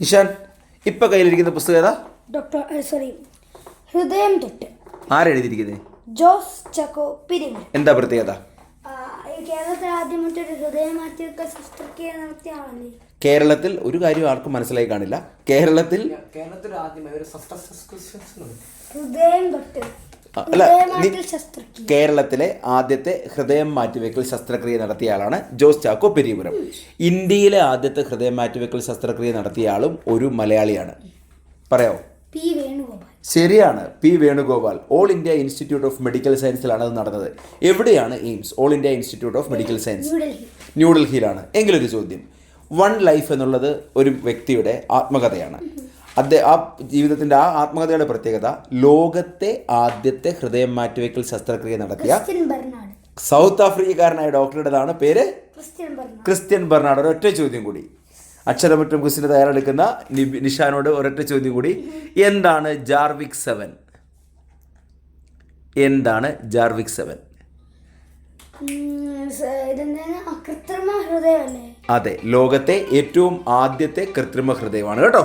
നിഷാൻ ഇപ്പൊ കയ്യിലിരിക്കുന്ന പുസ്തകം ഏതാ? ഡോക്ടർ സോറി ഹൃദയം തൊട്ട്. ആരെഴുതിയിരിക്കുന്നത് ജോസ് ചക്കോ പിരിമ എന്താ പ്രത്യേകത? കേരളത്തിൽ ആദ്യമായിട്ട് ഒരു ഹൃദയം മാറ്റിവെക്കൽ ശസ്ത്രക്രിയ നടത്തിയ ആളല്ലേ കേരളത്തിൽ ഒരു കാര്യം ആർക്കും മനസ്സിലായി കാണില്ല. കേരളത്തിൽ കേരളത്തിൽ ആദ്യമായി ഒരു ഹൃദയം തൊട്ട്. അല്ല കേരളത്തിലെ ആദ്യത്തെ ഹൃദയം മാറ്റിവെക്കൽ ശസ്ത്രക്രിയ നടത്തിയ ആളാണ് ജോസ് ചാക്കോ പെരിയപുരം. ഇന്ത്യയിലെ ആദ്യത്തെ ഹൃദയം മാറ്റിവെക്കൽ ശസ്ത്രക്രിയ നടത്തിയ ആളും ഒരു മലയാളിയാണ്. പറയാമോ ശരിയാണ് P Venugopal. All India institute of medical സയൻസിലാണ് അത് നടന്നത്. എവിടെയാണ് AIIMS? All India institute of medical science New Delhi ന്യൂഡൽഹിയിലാണ് എങ്കിലൊരു ചോദ്യം. വൺ ലൈഫ് എന്നുള്ളത് ഒരു വ്യക്തിയുടെ ആത്മകഥയാണ്. അദ്ദേഹം ആ ജീവിതത്തിന്റെ ആ ആത്മകഥയുടെ പ്രത്യേകത ലോകത്തെ ആദ്യത്തെ ഹൃദയം മാറ്റിവെക്കൽ ശസ്ത്രക്രിയ നടത്തിയ സൗത്ത് ആഫ്രിക്കക്കാരനായ ഡോക്ടറുടേതാണ് പേര്? Christian Barnard. ഒരൊറ്റ ചോദ്യം കൂടി. അക്ഷരമറ്റം ക്വസ്റ്റിന് തയ്യാറെടുക്കുന്ന നിഷാനോട് ഒരൊറ്റ ചോദ്യം കൂടി. എന്താണ് ജാർവിക് സെവൻ? എന്താണ് ജാർവിക് സെവൻ? അതെ ലോകത്തെ ഏറ്റവും ആദ്യത്തെ കൃത്രിമ ഹൃദയമാണ് കേട്ടോ.